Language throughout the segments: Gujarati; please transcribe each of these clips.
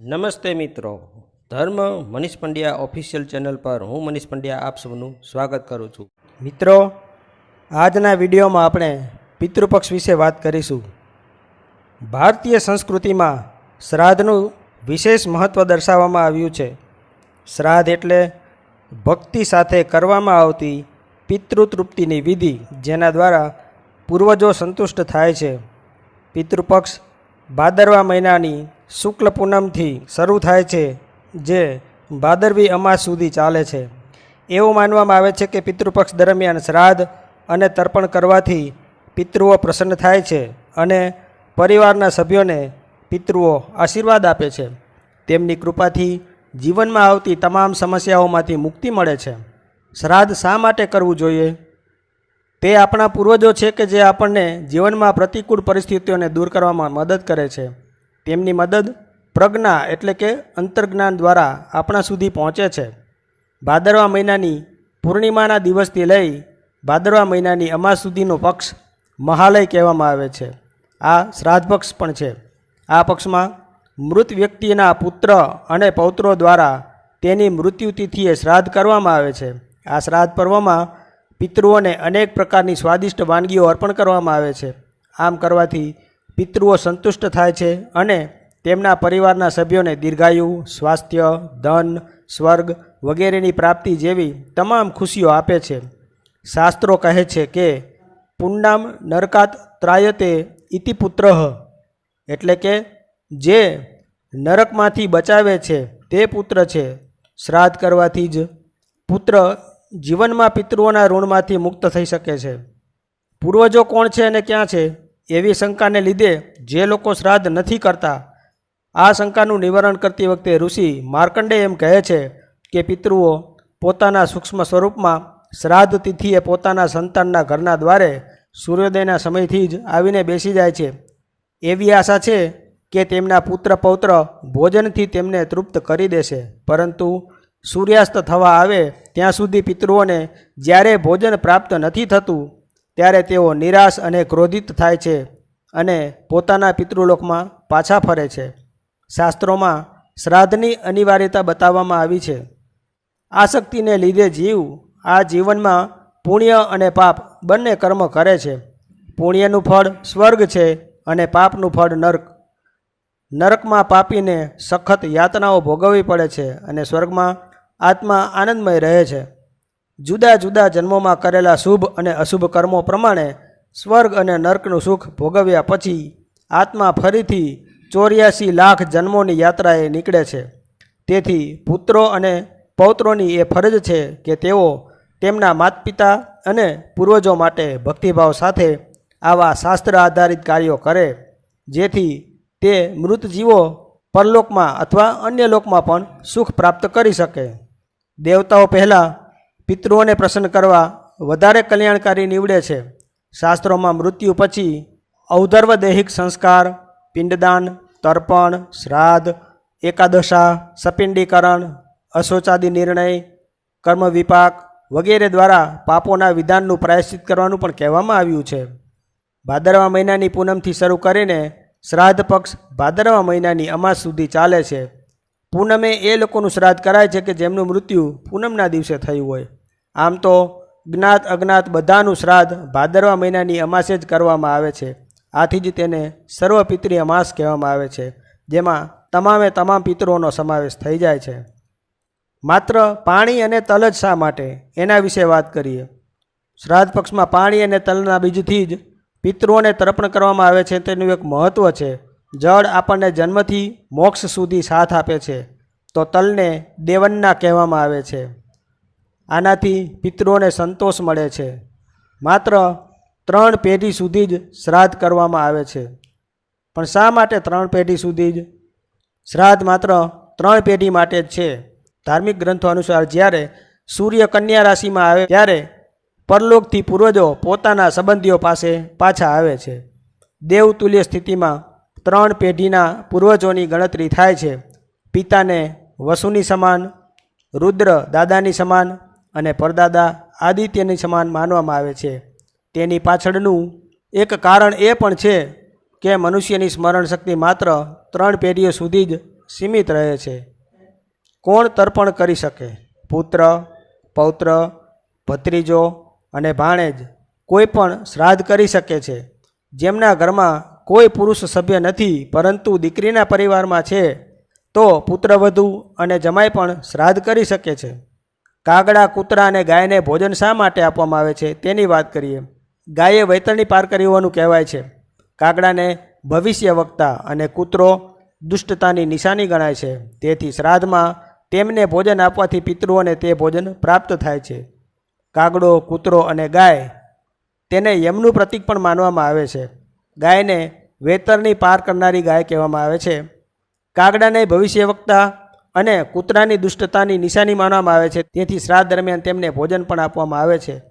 નમસ્તે મિત્રો. ધર્મ મનીષ પંડ્યા ઓફિશિયલ ચેનલ પર હું મનીષ પંડ્યા આપ સૌનું સ્વાગત કરું છું. મિત્રો, આજના વિડીયોમાં આપણે પિતૃપક્ષ વિશે વાત કરીશું. ભારતીય સંસ્કૃતિમાં શ્રાદ્ધનું વિશેષ મહત્ત્વ દર્શાવવામાં આવ્યું છે. શ્રાદ્ધ એટલે ભક્તિ સાથે કરવામાં આવતી પિતૃતૃપ્તિની વિધિ જેના દ્વારા પૂર્વજો સંતુષ્ટ થાય છે. પિતૃપક્ષ ભાદરવા મહિનાની શુક્લ પૂનમથી શરૂ થાય છે, જે ભાદરવી અમાસ સુધી ચાલે છે. એવું માનવામાં આવે છે કે પિતૃપક્ષ દરમિયાન શ્રાદ્ધ અને તર્પણ કરવાથી પિતૃઓ પ્રસન્ન થાય છે અને પરિવારના સભ્યોને પિતૃઓ આશીર્વાદ આપે છે. તેમની કૃપાથી જીવનમાં આવતી તમામ સમસ્યાઓમાંથી મુક્તિ મળે છે. શ્રાદ્ધ શા માટે કરવું જોઈએ? તે આપણા પૂર્વજો છે કે જે આપણને જીવનમાં પ્રતિકૂળ પરિસ્થિતિઓને દૂર કરવામાં મદદ કરે છે. તેમની મદદ પ્રજ્ઞા એટલે કે અંતર્જ્ઞાન દ્વારા આપણા સુધી પહોંચે છે. ભાદરવા મહિનાની પૂર્ણિમાના દિવસથી લઈ ભાદરવા મહિનાની અમાસ સુધીનો પક્ષ મહાલય કહેવામાં આવે છે. આ શ્રાદ્ધ પક્ષ પણ છે. આ પક્ષમાં મૃત વ્યક્તિના પુત્ર અને પૌત્રો દ્વારા તેની મૃત્યુ તિથિએ શ્રાદ્ધ કરવામાં આવે છે. આ શ્રાદ્ધ પર્વમાં પિતૃઓને અનેક પ્રકારની સ્વાદિષ્ટ વાનગીઓ અર્પણ કરવામાં આવે છે. આમ કરવાથી પિતૃઓ સંતુષ્ટ થાય છે અને તેમના પરિવારના સભ્યોને દીર્ઘાયુ, સ્વાસ્થ્ય, ધન, સ્વર્ગ વગેરેની પ્રાપ્તિ જેવી તમામ ખુશીઓ આપે છે. શાસ્ત્રો કહે છે કે, પુન્નામ નરકાત ત્રાયતે ઇતિ પુત્ર. એટલે કે, જે નરકમાંથી બચાવે છે તે પુત્ર છે. શ્રાદ્ધ કરવાથી જ પુત્ર જીવનમાં પિતૃઓના ઋણમાંથી મુક્ત થઈ શકે છે. પૂર્વજો કોણ છે અને ક્યાં છે? એવી શંકાને લીધે જે લોકો શ્રાદ્ધ નથી કરતા, આ શંકાનું નિવારણ કરતી વખતે ઋષિ માર્કંડે એમ કહે છે કે, પિતૃઓ, પોતાના સૂક્ષ્મ સ્વરૂપમાં શ્રાદ્ધ તિથિએ પોતાના સંતાનના ઘરના દ્વારે સૂર્યોદયના સમયથી જ આવીને બેસી જાય છે. એવી આશા છે કે તેમના પુત્ર પૌત્ર ભોજનથી તેમને તૃપ્ત કરી દેશે. પરંતુ સૂર્યાસ્ત થવા આવે ત્યાં સુધી પિતૃઓને જ્યારે ભોજન પ્રાપ્ત નથી થતું, ત્યારે તેઓ નિરાશ અને ક્રોધિત થાય છે અને પોતાના પિતૃલોકમાં પાછા ફરે છે. શાસ્ત્રોમાં શ્રાદ્ધની અનિવાર્યતા બતાવવામાં આવી છે. આસક્તિને લીધે જીવ આ જીવનમાં પુણ્ય અને પાપ બંને કર્મ કરે છે. પુણ્યનું ફળ સ્વર્ગ છે અને પાપનું ફળ નર્ક. નરકમાં પાપીને સખત યાતનાઓ ભોગવવી પડે છે અને સ્વર્ગમાં આત્મા આનંદમય રહે છે. જુદા જુદા જન્મોમાં કરેલા શુભ અને અશુભ કર્મો પ્રમાણે સ્વર્ગ અને નર્કનું સુખ ભોગવ્યા પછી આત્મા ફરીથી ચોર્યાસી લાખ જન્મોની યાત્રાએ નીકળે છે. તેથી પુત્રો અને પૌત્રોની એ ફરજ છે કે તેઓ તેમના માતપિતા અને પૂર્વજો માટે ભક્તિભાવ સાથે આવા શાસ્ત્ર આધારિત કાર્યો કરે, જેથી તે મૃત જીવો પરલોકમાં અથવા અન્ય લોકમાં પણ સુખ પ્રાપ્ત કરી શકે. દેવતાઓ પહેલાં પિતૃઓને પ્રસન્ન કરવા વધારે કલ્યાણકારી નીવડે છે. શાસ્ત્રોમાં મૃત્યુ પછી ઔધર્વ દૈહિક સંસ્કાર, પિંડદાન, તર્પણ, શ્રાદ્ધ, એકાદશા, સપિંડીકરણ, અશોચાદી નિર્ણય, કર્મ વિપાક વગેરે દ્વારા પાપોના વિધાનનું પ્રાયશ્ચિત કરવાનું પણ કહેવામાં આવ્યું છે. ભાદરવા મહિનાની પૂનમથી શરૂ કરીને શ્રાદ્ધ પક્ષ ભાદરવા મહિનાની અમાસ સુધી ચાલે છે. પૂનમે એ લોકોનું શ્રાદ્ધ કરાય છે કે જેમનું મૃત્યુ પૂનમના દિવસે થયું હોય. આમ તો જ્ઞાત અજ્ઞાત બધાનું શ્રાદ્ધ ભાદરવા મહિનાની અમાસે જ કરવામાં આવે છે. આથી જ તેને સર્વપિતરી અમાસ કહેવામાં આવે છે, જેમાં તમામે તમામ પિતૃઓનો સમાવેશ થઈ જાય છે. માત્ર પાણી અને તલ જ શા માટે? એના વિશે વાત કરીએ. શ્રાદ્ધ પક્ષમાં પાણી અને તલના બીજથી જ પિતૃઓને તર્પણ કરવામાં આવે છે તેનું એક મહત્ત્વ છે. જળ આપણને જન્મથી મોક્ષ સુધી સાથ આપે છે, તો તલને દેવનના કહેવામાં આવે છે. આનાથી પિતૃઓને સંતોષ મળે છે. માત્ર ત્રણ પેઢી સુધી જ શ્રાદ્ધ કરવામાં આવે છે. પણ શા માટે ત્રણ પેઢી સુધી જ? શ્રાદ્ધ માત્ર ત્રણ પેઢી માટે જ છે. ધાર્મિક ગ્રંથો અનુસાર જ્યારે સૂર્ય કન્યા રાશિમાં આવે, ત્યારે પરલોકથી પૂર્વજો પોતાના સંબંધીઓ પાસે પાછા આવે છે. દેવતુલ્ય સ્થિતિમાં ત્રણ પેઢીના પૂર્વજોની ગણતરી થાય છે. પિતાને વસુની સમાન, રુદ્ર દાદાની સમાન અને પરદાદા આદિત્યની સમાન માનવામાં આવે છે. તેની પાછળનું એક કારણ એ પણ છે કે મનુષ્યની સ્મરણ શક્તિ માત્ર ત્રણ પેઢીઓ સુધી જ સીમિત રહે છે. કોણ તર્પણ કરી શકે? પુત્ર, પૌત્ર, ભત્રીજો અને ભાણેજ કોઈ પણ શ્રાદ્ધ કરી શકે છે. જેમના ઘરમાં કોઈ પુરુષ સભ્ય નથી, પરંતુ દીકરીના પરિવારમાં છે, તો પુત્રવધુ અને જમાઈ પણ શ્રાદ્ધ કરી શકે છે. કાગડા, કૂતરા અને ગાયને ભોજન શા માટે આપવામાં આવે છે તેની વાત કરીએ. ગાયે વૈતરણી પાર કરી હોવાનું કહેવાય છે. કાગડાને ભવિષ્ય વક્તા અને કૂતરો દુષ્ટતાની નિશાની ગણાય છે. તેથી શ્રાદ્ધમાં તેમને ભોજન આપવાથી પિતૃઓને તે ભોજન પ્રાપ્ત થાય છે. કાગડો, કૂતરો અને ગાય તેને યમનું પ્રતીક પણ માનવામાં આવે છે. ગાયને વેતરની પાર કરનારી ગાય કહેવામાં આવે છે. કાગડાને ભવિષ્યવક્તા અને કૂતરાની દુષ્ટતાની નિશાની માનવામાં આવે છે. તેથી શ્રાદ્ધ દરમિયાન તેમને ભોજન પણ આપવામાં આવે છે.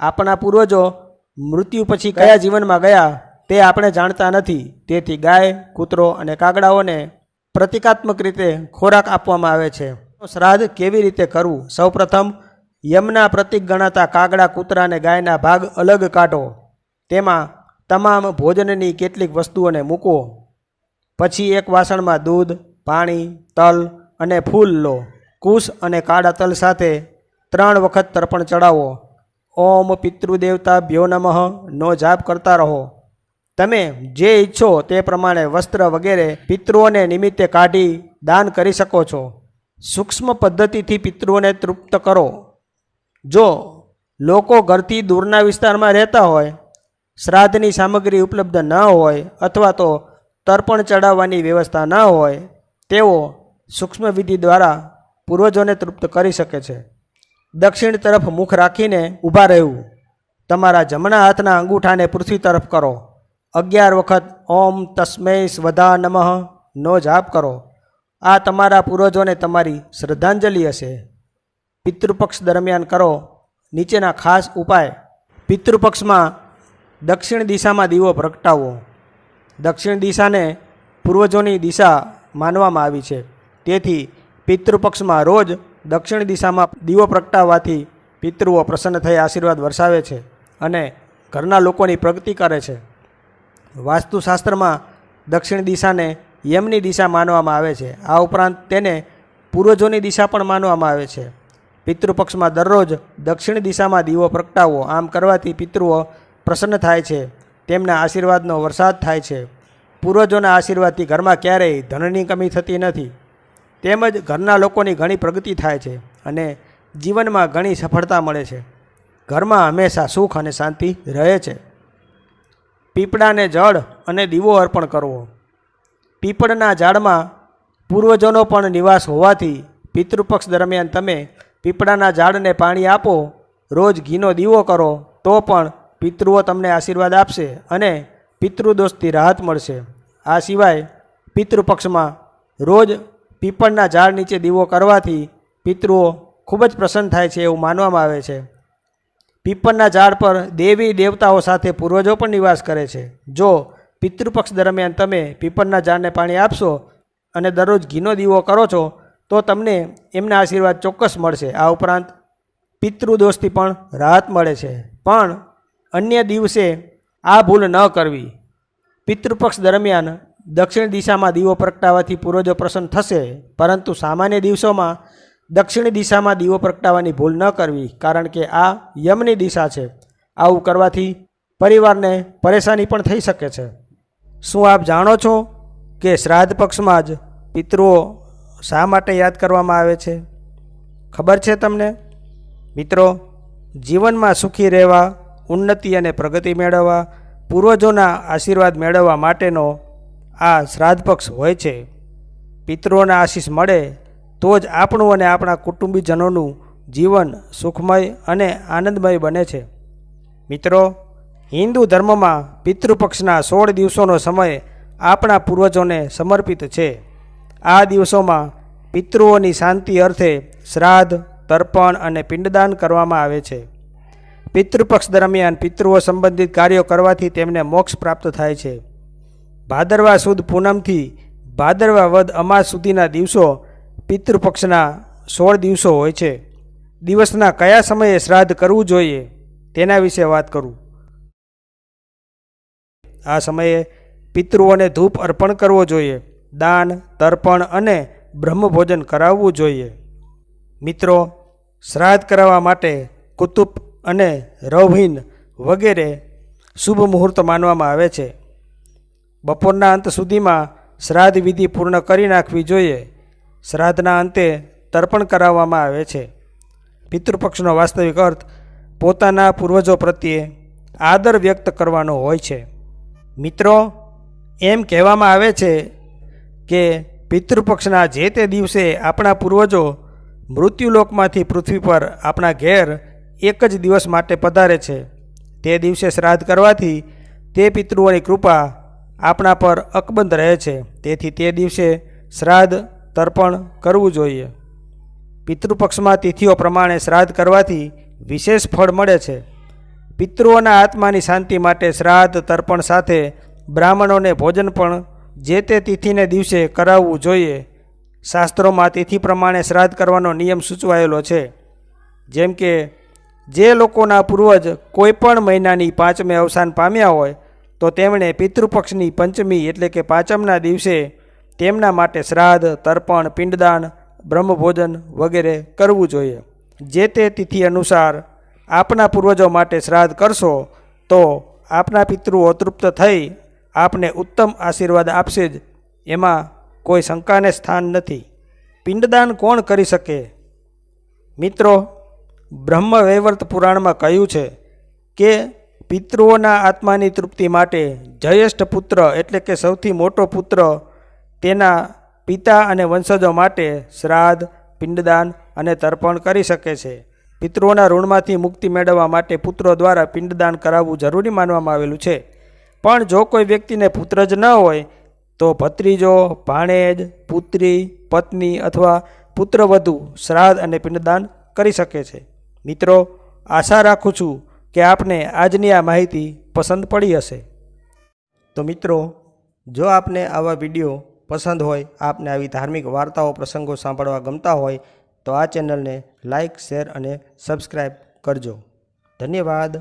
આપણા પૂર્વજો મૃત્યુ પછી કયા જીવનમાં ગયા તે આપણે જાણતા નથી. તેથી ગાય, કૂતરો અને કાગડાઓને પ્રતિકાત્મક રીતે ખોરાક આપવામાં આવે છે. શ્રાદ્ધ કેવી રીતે કરવું? સૌપ્રથમ યમના પ્રતિક ગણાતા કાગડા, કૂતરા અને ગાયના ભાગ અલગ કાઢો. તેમાં તમામ ભોજનની કેટલીક વસ્તુઓને મૂકો. પછી એક વાસણમાં દૂધ, પાણી, તલ અને ફૂલ લો. કુશ અને કાળા તલ સાથે ત્રણ વખત તર્પણ ચડાવો ઓમ પિતૃદેવતા ભ્યો નમઃ. નો જાપ કરતા રહો. તમે જે ઈચ્છો તે પ્રમાણે વસ્ત્ર વગેરે પિતૃઓને નિમિત્તે કાઢી દાન કરી શકો છો. સૂક્ષ્મ પદ્ધતિથી પિતૃઓને તૃપ્ત કરો. જો લોકો ઘરથી દૂરના વિસ્તારમાં રહેતા હોય શ્રાદ્ધની સામગ્રી ઉપલબ્ધ ન હોય અથવા તો તર્પણ ચડાવવાની વ્યવસ્થા ન હોય, તેઓ સૂક્ષ્મ વિધિ દ્વારા પૂર્વજોને તૃપ્ત કરી શકે છે. દક્ષિણ તરફ મુખ રાખીને ઊભા રહેવું. તમારા જમણા હાથના અંગૂઠાને પૃથ્વી તરફ કરો. અગિયાર વખત ઓમ તસ્મૈ સ્વધા નમઃ નો જાપ કરો. આ તમારા પૂર્વજોને તમારી શ્રદ્ધાંજલિ હશે. પિતૃપક્ષ દરમિયાન કરો. નીચેના ખાસ ઉપાય. પિતૃપક્ષમાં દક્ષિણ દિશામાં દીવો પ્રગટાવવો. દક્ષિણ દિશાને પૂર્વજોની દિશા માનવામાં આવી છે. તેથી પિતૃપક્ષમાં રોજ દક્ષિણ દિશામાં દીવો પ્રગટાવવાથી પિતૃઓ પ્રસન્ન થઈ આશીર્વાદ વરસાવે છે અને ઘરના લોકોની પ્રગતિ કરે છે. વાસ્તુશાસ્ત્રમાં દક્ષિણ દિશાને યમની દિશા માનવામાં આવે છે. આ ઉપરાંત તેને પૂર્વજોની દિશા પણ માનવામાં આવે છે. પિતૃપક્ષમાં દરરોજ દક્ષિણ દિશામાં દીવો પ્રગટાવવો. આમ કરવાથી પિતૃઓ પ્રસન્ન થાય છે, તેમના આશીર્વાદનો વરસાદ થાય છે. પૂર્વજોના આશીર્વાદથી ઘરમાં ક્યારેય ધનની કમી થતી નથી. તેમજ ઘરના લોકોની ઘણી પ્રગતિ થાય છે અને જીવનમાં ઘણી સફળતા મળે છે. ઘરમાં હંમેશા સુખ અને શાંતિ રહે છે. પીપળાને જળ અને દીવો અર્પણ કરવો. પીપળના ઝાડમાં પૂર્વજોનો પણ નિવાસ હોવાથી પિતૃપક્ષ દરમિયાન તમે પીપળાના ઝાડને પાણી આપો, રોજ ઘીનો દીવો કરો, તો પણ પિતૃઓ તમને આશીર્વાદ આપશે અને પિતૃદોષથી રાહત મળશે. આ સિવાય પિતૃપક્ષમાં રોજ પીપળના ઝાડ નીચે દીવો કરવાથી પિતૃઓ ખૂબ જ પ્રસન્ન થાય છે એવું માનવામાં આવે છે. પીપળના ઝાડ પર દેવી દેવતાઓ સાથે પૂર્વજો પણ નિવાસ કરે છે. જો પિતૃપક્ષ દરમિયાન તમે પીપળના ઝાડને પાણી આપશો અને દરરોજ ઘીનો દીવો કરો છો, તો તમને એમના આશીર્વાદ ચોક્કસ મળશે. આ ઉપરાંત પિતૃદોષથી પણ રાહત મળે છે. પણ અન્ય દિવસે આ ભૂલ ન કરવી. પિતૃપક્ષ દરમિયાન દક્ષિણ દિશામાં દીવો પ્રગટાવવાથી પૂર્વજો પ્રસન્ન થશે, પરંતુ સામાન્ય દિવસોમાં દક્ષિણ દિશામાં દીવો પ્રગટાવવાની ભૂલ ન કરવી, કારણ કે આ યમની દિશા છે. આવું કરવાથી પરિવારને પરેશાની પણ થઈ શકે છે. શું આપ જાણો છો કે શ્રાદ્ધ પક્ષમાં જ પિતૃઓ શા માટે યાદ કરવામાં આવે છે? ખબર છે તમને? મિત્રો, જીવનમાં સુખી રહેવા ઉન્નતિ અને પ્રગતિ મેળવવા, પૂર્વજોના આશીર્વાદ મેળવવા માટેનો આ શ્રાદ્ધ પક્ષ હોય છે. પિતૃઓના આશીષ મળે તો જ આપણું અને આપણા કુટુંબીજનોનું જીવન સુખમય અને આનંદમય બને છે. મિત્રો, હિન્દુ ધર્મમાં પિતૃપક્ષના સોળ દિવસોનો સમય આપણા પૂર્વજોને સમર્પિત છે. આ દિવસોમાં પિતૃઓની શાંતિ અર્થે શ્રાદ્ધ, તર્પણ અને પિંડદાન કરવામાં આવે છે. પિતૃપક્ષ દરમિયાન પિતૃઓ સંબંધિત કાર્યો કરવાથી તેમને મોક્ષ પ્રાપ્ત થાય છે. ભાદરવા સુદ પૂનમથી ભાદરવા વદ અમાસ સુધીના દિવસો પિતૃપક્ષના સોળ દિવસો હોય છે. દિવસના કયા સમયે શ્રાદ્ધ કરવું જોઈએ તેના વિશે વાત કરું. આ સમયે પિતૃઓને ધૂપ અર્પણ કરવો જોઈએ, દાન, તર્પણ અને બ્રહ્મભોજન કરાવવું જોઈએ. મિત્રો, શ્રાદ્ધ કરાવવા માટે કુતુબ અને રવહીન વગેરે શુભ મુહૂર્ત માનવામાં આવે છે. બપોરના અંત સુધીમાં શ્રાદ્ધ વિધિ પૂર્ણ કરી નાખવી જોઈએ. શ્રાદ્ધના અંતે તર્પણ કરાવવામાં આવે છે. પિતૃપક્ષનો વાસ્તવિક અર્થ પોતાના પૂર્વજો પ્રત્યે આદર વ્યક્ત કરવાનો હોય છે. મિત્રો, એમ કહેવામાં આવે છે કે પિતૃપક્ષના જે તે દિવસે આપણા પૂર્વજો મૃત્યુલોકમાંથી પૃથ્વી પર આપણા ઘેર એક જ દિવસ માટે પધારે છે. તે દિવસે શ્રાદ્ધ કરવાથી તે પિતૃઓની કૃપા આપણા પર અકબંધ રહે છે. તેથી તે દિવસે શ્રાદ્ધ તર્પણ કરવું જોઈએ. પિતૃપક્ષમાં તિથિઓ પ્રમાણે શ્રાદ્ધ કરવાથી વિશેષ ફળ મળે છે. પિતૃઓના આત્માની શાંતિ માટે શ્રાદ્ધ તર્પણ સાથે બ્રાહ્મણોને ભોજન પણ જે તે તિથિને દિવસે કરાવવું જોઈએ. શાસ્ત્રોમાં તિથિ પ્રમાણે શ્રાદ્ધ કરવાનો નિયમ સૂચવાયેલો છે. જેમ કે જે લોકોના પૂર્વજ કોઈ પણ મહિનાની પાંચમે અવસાન પામ્યા હોય, તો તેમણે પિતૃપક્ષની પંચમી એટલે કે પાંચમના દિવસે તેમના માટે શ્રાદ્ધ, તર્પણ, પિંડદાન, બ્રહ્મભોજન વગેરે કરવું જોઈએ. જે તે તિથિ અનુસાર આપના પૂર્વજો માટે શ્રાદ્ધ કરશો, તો આપના પિતૃઓ તૃપ્ત થઈ આપને ઉત્તમ આશીર્વાદ આપશે જ. એમાં કોઈ શંકાને સ્થાન નથી. પિંડદાન કોણ કરી શકે? મિત્રો બ્રહ્મ વૈવર્ત પુરાણમાં કહ્યું છે કે પિતૃઓના આત્માની તૃપ્તિ માટે જયેષ્ઠ પુત્ર એટલે કે સૌથી મોટો પુત્ર તેના પિતા અને વંશજો માટે શ્રાદ્ધ, પિંડદાન અને તર્પણ કરી શકે છે. પિતૃઓના ઋણમાંથી મુક્તિ મેળવવા માટે પુત્રો દ્વારા પિંડદાન કરાવવું જરૂરી માનવામાં આવેલું છે. પણ જો કોઈ વ્યક્તિને પુત્ર જ ન હોય, તો ભત્રીજો, ભાણેજ, પુત્રી, પત્ની અથવા પુત્રવધુ શ્રાદ્ધ અને પિંડદાન કરી શકે છે. મિત્રો, આશા રાખું છું કે આપને આજની આ માહિતી પસંદ પડી હશે. તો મિત્રો, જો આપને આવા વીડિયો પસંદ હોય, આપને આવી ધાર્મિક વાર્તાઓ, પ્રસંગો સાંભળવા ગમતા હોય, તો આ ચેનલને લાઇક શેર અને સબસ્ક્રાઈબ કરજો. ધન્યવાદ.